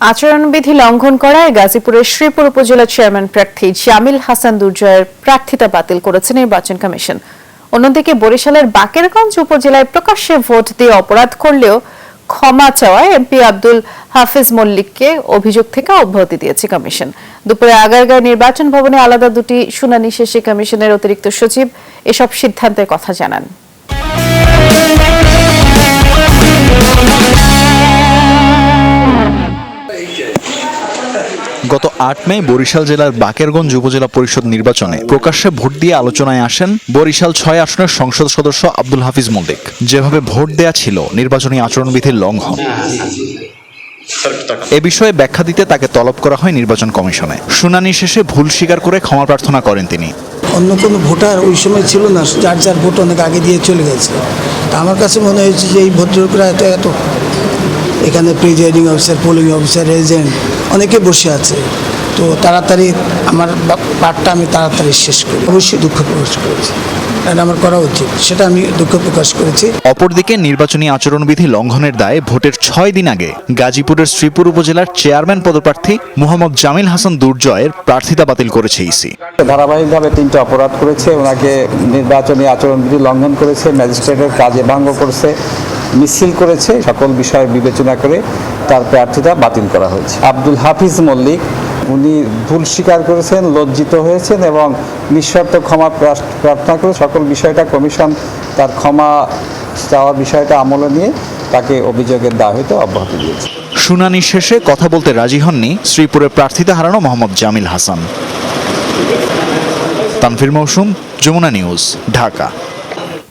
আচরণবিধি লঙ্ঘন করায় গাজীপুরের শ্রীপুর উপজেলা চেয়ারম্যান প্রার্থী জামিল হাসান দুর্জয়ের প্রার্থিতা বাতিল করেছে নির্বাচন কমিশন। অন্যদিকে বরিশালের বাকেরগঞ্জ উপজেলায় প্রকাশ্যে ভোট দিয়ে অপরাধ করলেও ক্ষমা চাওয়ায় এমপি আব্দুল হাফিজ মল্লিককে অভিযোগ থেকে অব্যাহতি দিয়েছে কমিশন। দুপুরে আগারগাঁও নির্বাচন ভবনে আলাদা দুটি শুনানি শেষে কমিশনের অতিরিক্ত সচিব এসব সিদ্ধান্তের কথা জানান। গত আট মে বরিশাল জেলার বাকেরগঞ্জ উপজেলা পরিষদ নির্বাচনে প্রকাশ্যে ভোট দিয়ে আলোচনায় আসেন বরিশাল ছয় আসনের সংসদ সদস্য আব্দুল হাফিজ মল্লিক যেভাবে ভোট দেয়া ছিল নির্বাচনী আচরণবিধির লঙ্ঘন। এ বিষয়ে ব্যাখ্যা দিতে তাকে তলব করা হয় নির্বাচন কমিশনে। শুনানি শেষে ভুল স্বীকার করে ক্ষমা প্রার্থনা করেন তিনি। অন্য কোনো ভোটার ওই সময় ছিল না, যার যার ভোট অনেক আগে দিয়ে চলে গেছে। আমার কাছে মনে হয়েছে যে এই ভদ্রলোকরা এত এত এখানে presiding officer polling officer agent অনেকে বসে আছে। তো তাড়াতাড়ি আমার বা- পার্টটা আমি তাড়াতাড়ি শেষ করি। অবশ্যই দুঃখ প্রকাশ করেছি। এটা আমার করা উচিত। সেটা আমি দুঃখ প্রকাশ করেছি। অপরদিকে নির্বাচনী আচরণবিধি লঙ্ঘনের দায়ে ভোটের ছয় দিন আগে গাজীপুরের শ্রীপুর উপজেলার চেয়ারম্যান পদপ্রার্থী মোহাম্মদ জামিল হাসান দুর্জয়ের প্রার্থিতা বাতিল করেছে ইসি। ধারাবাহিকভাবে তিনটা অপরাধ করেছে। ওনাকে নির্বাচনী আচরণবিধি লঙ্ঘন করেছে ম্যাজিস্ট্রেটের কাজে ভঙ্গ করেছে। মিছিল করেছে, সকল বিষয় বিবেচনা করে তার প্রার্থিতা বাতিল করা হয়েছে। আব্দুল হাফিজ মল্লিক, উনি ভুল স্বীকার করেছেন, লজ্জিত হয়েছেন এবং নিঃশর্ত ক্ষমা প্রার্থনা করে সকল বিষয়টা কমিশন তার ক্ষমা চাওয়ার বিষয়টা আমলে নিয়ে তাকে অভিযোগের দায় হইতে অব্যাহতি দিয়েছে। শুনানি শেষে কথা বলতে রাজি হননি শ্রীপুরের প্রার্থিতা হারানো মোহাম্মদ জামিল হাসান। তানফির মৌসুম, যমুনা নিউজ, ঢাকা।